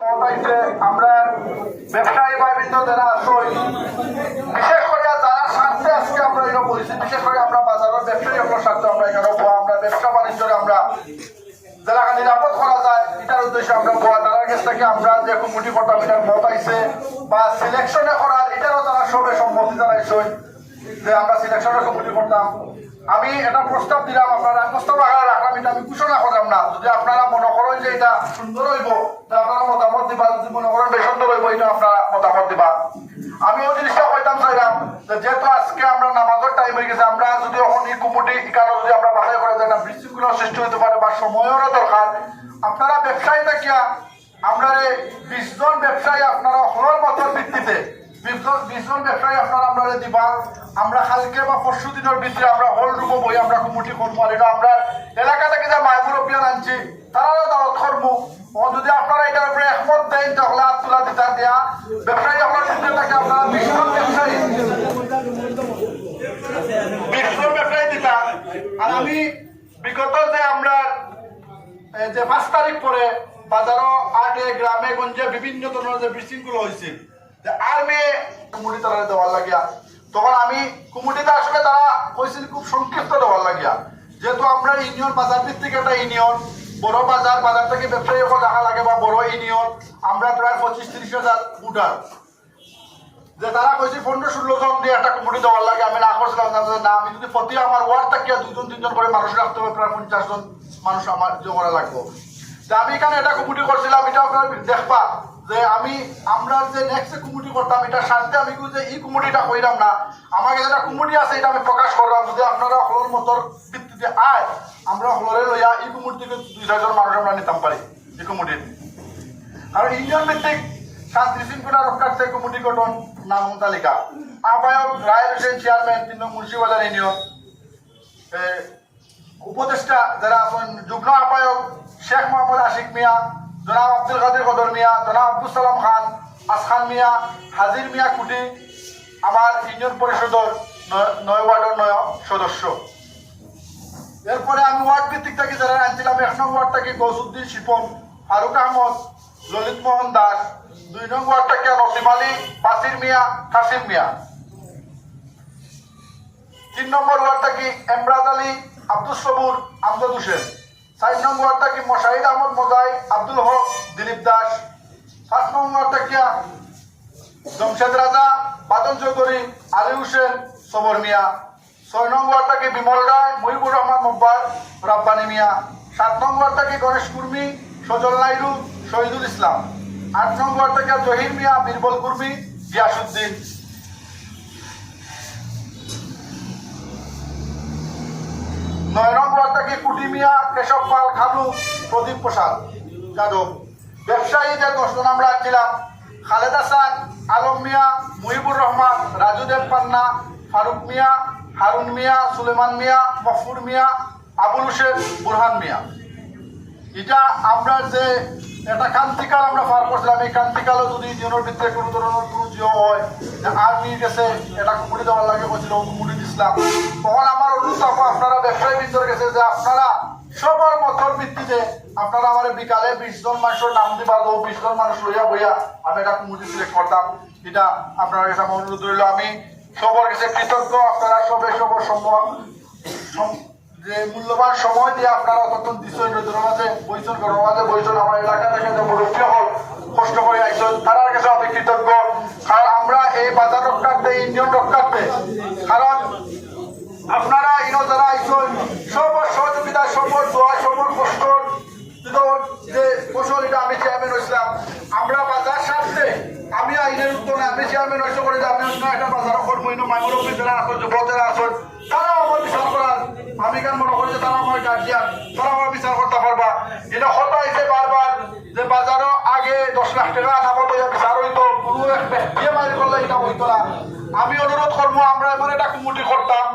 আমরা যারা আজকে আমরা বিশেষ করে আমরা আমরা এখানে আমরা আমরা নিরাপদ যায়, এটার উদ্দেশ্যে আমরা আমরা যে কমিটি করতাম এটার মত আইছে বা সিলেকশনে করার এটারও তারা সবে সম্মতি জানাইছে যে আমরা সিলেকশনের কমিটি করতাম। আমি এটা প্রস্তাব দিলাম, আপনারা প্রস্তাব আকারে রাখলাম, এটা আমি ঘোষণা করলাম না। যদি আপনারা মনে করেন যে এটা সুন্দর হইব আপনারা মতামত দিবা যদি মনে করেন বেশ সুন্দর হইব, এটা আপনারা মতামত দিবা আমি ওই জিনিসটা কইতাম চাইলাম যেহেতু আজকে আমরা নামাজের টাইম হয়ে গেছে, আমরা যদি এখন এই কুমুটি কারও যদি আমরা বাছাই করে দেয় না বিশৃঙ্খলা সৃষ্টি হতে পারে বা সময়েরও দরকার। আপনারা ব্যবসায়ী দেখিয়া আমরা বিশ জন ব্যবসায়ী আপনারা হলের মতন ভিত্তিতে আমরা দিবা আমরা কালকে বা পরশু দিনের ভিতরে আমরা হল রুমো বই আমরা কমিটি করব। আর এটা আমরা এলাকা থেকে যে মায় মুরব্বিয়ান আনছি ও যদি আপনারা এটার উপরে একমত দেন, তাহলে দিতা দেয়া। ব্যবসায়ী আপনার ভিতরে থাকে, আপনারা বিশ ব্যবসায়ী। ব্যবসায়ী দিতা। আর আমি বিগত যে আমরা যে পাঁচ তারিখ পরে বাজারও আটে গ্রামে, গঞ্জে বিভিন্ন ধরনের যে বিশৃঙ্খলা হয়েছিল যে আর মেয়ে কুমুটি তারা দেওয়ার লাগিয়া, তখন আমি কুমুটিতে আসলে তারা কইছিল খুব সংক্ষিপ্ত দেওয়ার লাগিয়া। যেহেতু আমরা ইউনিয়ন বাজার ভিত্তিক একটা ইউনিয়ন, বড় বাজার বাজার থেকে ব্যবসায়ী সকল দেখা লাগে বা বড় ইউনিয়ন, আমরা প্রায় পঁচিশ তিরিশ হাজার ভোটার। যে তারা কইছে পনেরো ষোলো জন দিয়ে একটা কমিটি দেওয়ার লাগে, আমি না করছিলাম, না আমি যদি প্রতি আমার ওয়ার্ড থাকিয়া দুজন তিনজন করে মানুষ রাখতে হবে প্রায় পঞ্চাশ জন মানুষ আমার জমা লাগবো। আমি এখানে এটা কমিটি করছিলাম, এটা আপনারা দেখবা। যে আমি, আমরা যে নেক্সট কমিটি করতাম, এটা স্বার্থে আমি যে, এই কমিটিটা কইলাম না। আমাকে যেটা কমিটি আছে, এটা আমি প্রকাশ করলাম। যদি আপনারা হলর মতর ভিত্তিতে আয়, আমরা হলরে লইয়া এই কমিটি থেকে দুই চারজন মানুষ আমরা নিতাম পারি, এই কমিটির। কারণ ইউনিয়ন ভিত্তিক শান্তি শৃঙ্খলা রক্ষার্থে কমিটি গঠন নাম তালিকা। আহ্বায়ক রায় হোসেন চেয়ারম্যান নং মুন্সিবাজার ইউনিয়ন। উপদেষ্টা যারা আছেন, যুগ্ম আহ্বায়ক শেখ মোহাম্মদ আশিক মিয়া জনাব আব্দুল কাদের কদর মিয়া, জনাব আব্দুল সালাম খান, আসখান মিয়া, হাজির মিয়া কুটি, আমার ইউনিয়ন পরিষদের নয়- ওয়ার্ডের নয় সদস্য। এরপরে আমি ওয়ার্ড ভিত্তিক থেকে, যারা আনছিলাম, এক নং ওয়ার্ড থেকে গৌসুদ্দিন শিপন, ফারুক আহমদ, ললিত মোহন দাস, দুই নং ওয়ার্ড থেকে নসিম আলী, বাসির মিয়া, কাসিম মিয়া। তিন নম্বর ওয়ার্ড থেকে এমরাজ আলী, আব্দুল সবুর, আমজাদ হোসেন। চার নং ওয়ার্ড থেকে মশাহিদ আহমদ মোজাই আব্দুল হক দিলীপ দাস। পাঁচ নং ওয়ার্ড থেকে জমশেদ রাজা বাদন চৌধুরী, আলী হোসেন সবর মিয়া। ছয় নং ওয়ার্ড থেকে বিমল রায়, মহিবুর রহমান মোব্বার রাব্বানি মিয়া। সাত নং ওয়ার্ড থেকে গণেশ কুর্মি, সজল নাইডু, শহীদুল ইসলাম। আট নং ওয়ার্ড থেকে জহির মিয়া, বীরবল কুর্মি, গিয়াসুদ্দিন। নয় নম্বর থেকে কুটি মিয়া, কেশব পাল, খালু, প্রদীপ প্রসাদ, যাদব। ব্যবসায়ীদের দশজন আমরা ছিলাম খালেদ হাসান আলম মিয়া, মুহিবুর রহমান, রাজু পান্না, ফারুক মিয়া, হারুন মিয়া, সুলেমান মিয়া, মফুর মিয়া, আবুল হোসেন, বুরহান মিয়া। এটা আমরা যে একটা কান্তিকাল আমরা পার করছিলাম। এই কান্তিকালও যদি ইউনিয়নের ভিতরে কোনো ধরনের কোনো জিও হয় আর্মি গেছে, এটা কুমুটি দেওয়ার লাগে বলছিল কুমুটি দিছিলাম। তখন আমার অনুরোধ থাকব আপনারা ব্যবসায়ী ভিতরে গেছে যে আপনারা সবার মতর ভিত্তিতে আপনারা আমার বিকালে বিশ জন মানুষের নাম দিবা তো বিশ জন মানুষ লইয়া বইয়া আমি এটা কুমুটি সিলেক্ট করতাম। এটা আপনার আমার অনুরোধ রইল। আমি সবার কাছে কৃতজ্ঞ, আপনারা সবে সবার সম্ভব সম- যে মূল্যবান সময় দিয়ে আপনারা তখন দিচ্ছেন মাঝে বইছেন মাঝে বইছেন আমার এলাকা থেকে যে মুরব্বী হল, কষ্ট করে আইছেন তার কাছে আমি কৃতজ্ঞ। কারণ আমরা এই বাজার রক্ষার্থে ইউনিয়ন রক্ষার্থে কারণ আপনারা ইনো যারা আইছেন সবর সহযোগিতা সবর দোয়া সবর কষ্ট যে ফসল এটা আমি চেয়ারম্যান হয়েছিলাম আমরা বাজার স্বার্থে আমি আইনের উত্তরে আমি চেয়ারম্যান হয়েছে করে যে আমি একটা বাজার করব, ইনো মাইমুরব্বী যারা আসন যুবক যারা আসন তারা আমার বিচার করার আমি কেন মনে করি যে তারা আমার গার্জিয়ান তারা আমার বিচার করতে পারবা এটা হতাইছে বারবার যে বাজারও আগে দশ লাখ টাকা নামত হইয়া বিচার হইতো কোনো এক ব্যক্তিয়ে মারি করলে এটা হইতো না আমি অনুরোধ করব আমরা এমন একটা কমিটি করতাম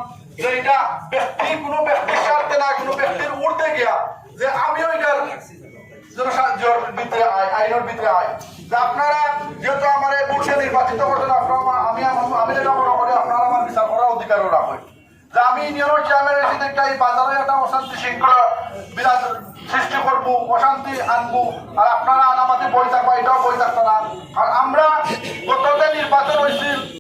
যে এটা ব্যক্তি, কোনো ব্যক্তির স্বার্থে না কোনো ব্যক্তির উঠতে গিয়া। যে আমিও এটার ভিতরে আয় আইনের ভিতরে আয় যে আপনারা যেহেতু আমার বুথে নির্বাচিত করছেন, আপনারা আমি আমি যেটা মনে করি, আপনারা আমার বিচার করার অধিকারও রাখেন যে আমি ইউনিয়নের চেয়ারম্যান এসে একটা এই বাজারে একটা অশান্তি শৃঙ্খলা বিরাজ সৃষ্টি করব, অশান্তি আনব। আর আপনারা আমাদের বই থাকব এটাও বই থাকতো না আর আমরা গততে নির্বাচন হয়েছিল।